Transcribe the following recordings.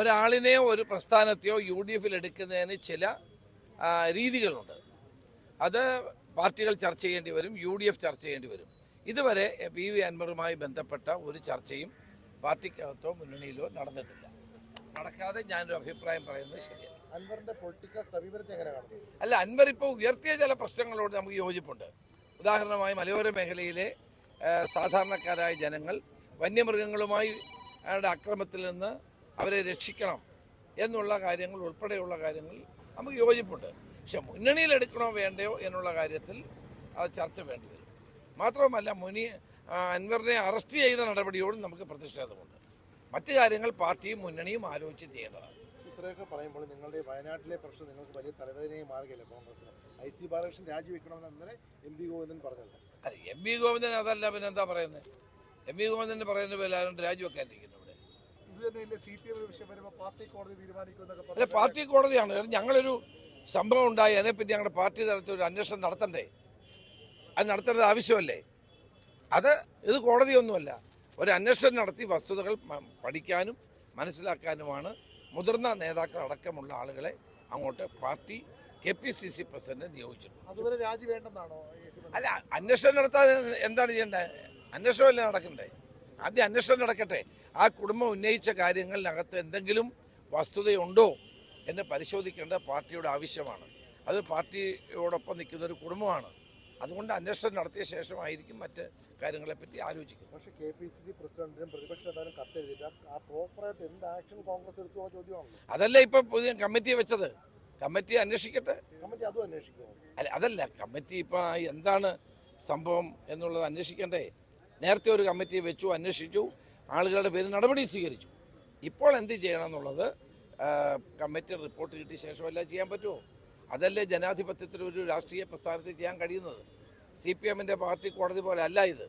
ഒരാളിനെയോ ഒരു പ്രസ്ഥാനത്തെയോ U D എഫിൽ എടുക്കുന്നതിന് ചില രീതികളുണ്ട്. അത് പാർട്ടികൾ ചർച്ച ചെയ്യേണ്ടി വരും യു ഡി എഫ് ചർച്ച ചെയ്യേണ്ടി വരും. ഇതുവരെ പി വി അൻവറുമായി ബന്ധപ്പെട്ട ഒരു ചർച്ചയും പാർട്ടിക്കകത്തോ മുന്നണിയിലോ നടന്നിട്ടില്ല. നടക്കാതെ ഞാനൊരു അഭിപ്രായം പറയുന്നത് ശരിയല്ല. അൻവറിന്റെ പൊളിറ്റിക്കൽ സമീപനത്തെ എങ്ങനെ കാണുന്നു? അല്ല അൻവർ ഇപ്പോൾ ഉയർത്തിയ ചില പ്രശ്നങ്ങളോട് നമുക്ക് യോജിപ്പുണ്ട്. ഉദാഹരണമായി മലയോര മേഖലയിലെ സാധാരണക്കാരായ ജനങ്ങൾ വന്യമൃഗങ്ങളുമായി അയാളുടെ അക്രമത്തിൽ നിന്ന് അവരെ രക്ഷിക്കണം എന്നുള്ള കാര്യങ്ങൾ ഉൾപ്പെടെയുള്ള കാര്യങ്ങൾ നമുക്ക് യോജിപ്പുണ്ട്. പക്ഷെ മുന്നണിയിൽ എടുക്കണോ വേണ്ടയോ എന്നുള്ള കാര്യത്തിൽ അത് ചർച്ച വേണ്ടി വരും. മാത്രവുമല്ല മുനി അൻവറിനെ അറസ്റ്റ് ചെയ്ത നടപടിയോടും നമുക്ക് പ്രതിഷേധമുണ്ട്. മറ്റു കാര്യങ്ങൾ പാർട്ടിയും മുന്നണിയും ആലോചിച്ച് ചെയ്യേണ്ടതാണ്. ഇത്രയൊക്കെ പറയുമ്പോൾ നിങ്ങളുടെ വയനാട്ടിലെ പ്രശ്നം നിങ്ങൾക്ക് വലിയ തലവേദനയായി മാറുകയല്ലേ കോൺഗ്രസ് ഐ സി ബാലകൃഷ്ണൻ രാജിവെക്കണമെന്ന് അന്നേരം എം പി ഗോവിന്ദൻ പറഞ്ഞത് അല്ല എം വി ഗോവിന്ദൻ അതല്ല പിന്നെ എന്താ പറയുന്നത്? എം വി ഗോവിന്ദൻ പറയുന്ന എല്ലാവരും ആരും രാജിവെക്കാനിരിക്കുന്നു. അല്ല പാർട്ടി കോടതിയാണ്. ഞങ്ങളൊരു സംഭവം ഉണ്ടായി. അതിനെപ്പറ്റി ഞങ്ങളുടെ പാർട്ടി തലത്തിൽ ഒരു അന്വേഷണം നടത്തണ്ടേ? അത് നടത്തേണ്ടത് ആവശ്യമല്ലേ? അത് ഇത് കോടതിയൊന്നുമല്ല. ഒരു അന്വേഷണം നടത്തി വസ്തുതകൾ പഠിക്കാനും മനസ്സിലാക്കാനുമാണ് മുതിർന്ന നേതാക്കൾ അടക്കമുള്ള ആളുകളെ അങ്ങോട്ട് party K P C C president നിയോഗിച്ചിട്ടുണ്ട്. അല്ല അന്വേഷണം നടത്താൻ എന്താണ് ചെയ്യേണ്ടത്? അന്വേഷണമല്ലേ നടക്കണ്ടേ? ആദ്യം അന്വേഷണം നടക്കട്ടെ. ആ കുടുംബം ഉന്നയിച്ച കാര്യങ്ങളിനകത്ത് എന്തെങ്കിലും വസ്തുതയുണ്ടോ എന്ന് പരിശോധിക്കേണ്ട പാർട്ടിയുടെ ആവശ്യമാണ്. അത് പാർട്ടിയോടൊപ്പം നിൽക്കുന്ന ഒരു കുടുംബമാണ്. അതുകൊണ്ട് അന്വേഷണം നടത്തിയ ശേഷമായിരിക്കും മറ്റ് കാര്യങ്ങളെപ്പറ്റി ആലോചിക്കുന്നത്. പക്ഷേ കെ പി സി സി പ്രസിഡന്റിനും പ്രതിപക്ഷ നേതാവിനും കത്തെഴുതിയിട്ട് ആ പ്രോപ്പറായിട്ട് എന്ത് ആക്ഷൻ കോൺഗ്രസ് എടുത്തു അതല്ലേ ഇപ്പം പുതിയ കമ്മിറ്റി വെച്ചത്. കമ്മിറ്റി അന്വേഷിക്കട്ടെ. കമ്മിറ്റി അതും അന്വേഷിക്കുമോ അല്ല അതല്ല. കമ്മിറ്റി ഇപ്പം എന്താണ് സംഭവം എന്നുള്ളത് അന്വേഷിക്കണ്ടേ. നേരത്തെ ഒരു കമ്മിറ്റി വെച്ചു അന്വേഷിച്ചു. ആളുകളുടെ പേര് നടപടി സ്വീകരിച്ചു. ഇപ്പോൾ എന്ത് ചെയ്യണം എന്നുള്ളത് കമ്മിറ്റി റിപ്പോർട്ട് കിട്ടിയ ശേഷമല്ല ചെയ്യാൻ പറ്റുമോ? അതല്ലേ ജനാധിപത്യത്തിൽ ഒരു രാഷ്ട്രീയ പ്രസ്ഥാനത്തിൽ ചെയ്യാൻ കഴിയുന്നത്? സി പി എമ്മിന്റെ പാർട്ടി കോടതി പോലെ അല്ല ഇത്.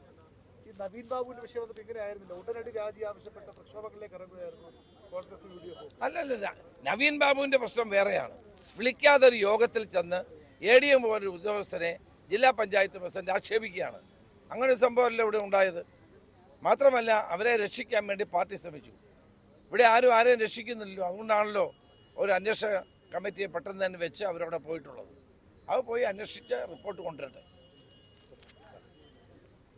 നവീൻ ബാബുവിന്റെ വിഷയം വന്നപ്പോൾ ഇങ്ങനെ ആയിരുന്നില്ല ഉടനടി രാജി ആവശ്യപ്പെട്ട പ്രക്ഷോഭങ്ങളിലേക്ക് ഇറങ്ങുകയായിരുന്നു കോൺഗ്രസ് യു ഡി എഫ്. അല്ലല്ല നവീൻ ബാബുവിന്റെ പ്രശ്നം വേറെയാണ്. വിളിക്കാതെ ഒരു യോഗത്തിൽ ചെന്ന് എ ഡി എം ഒരു ഉദ്യോഗസ്ഥനെ ജില്ലാ പഞ്ചായത്ത് പ്രസിഡന്റ് ആക്ഷേപിക്കുകയാണ്. അങ്ങനെ ഒരു സംഭവമല്ല ഇവിടെ ഉണ്ടായത്. മാത്രമല്ല അവരെ രക്ഷിക്കാൻ വേണ്ടി പാർട്ടി ശ്രമിച്ചു. ഇവിടെ ആരും ആരെയും രക്ഷിക്കുന്നില്ലല്ലോ. അതുകൊണ്ടാണല്ലോ ഒരു അന്വേഷണ കമ്മിറ്റിയെ പെട്ടെന്ന് തന്നെ വെച്ച് അവരവിടെ പോയിട്ടുള്ളത്. അത് പോയി അന്വേഷിച്ച് റിപ്പോർട്ട് കൊണ്ടുവരട്ടെ.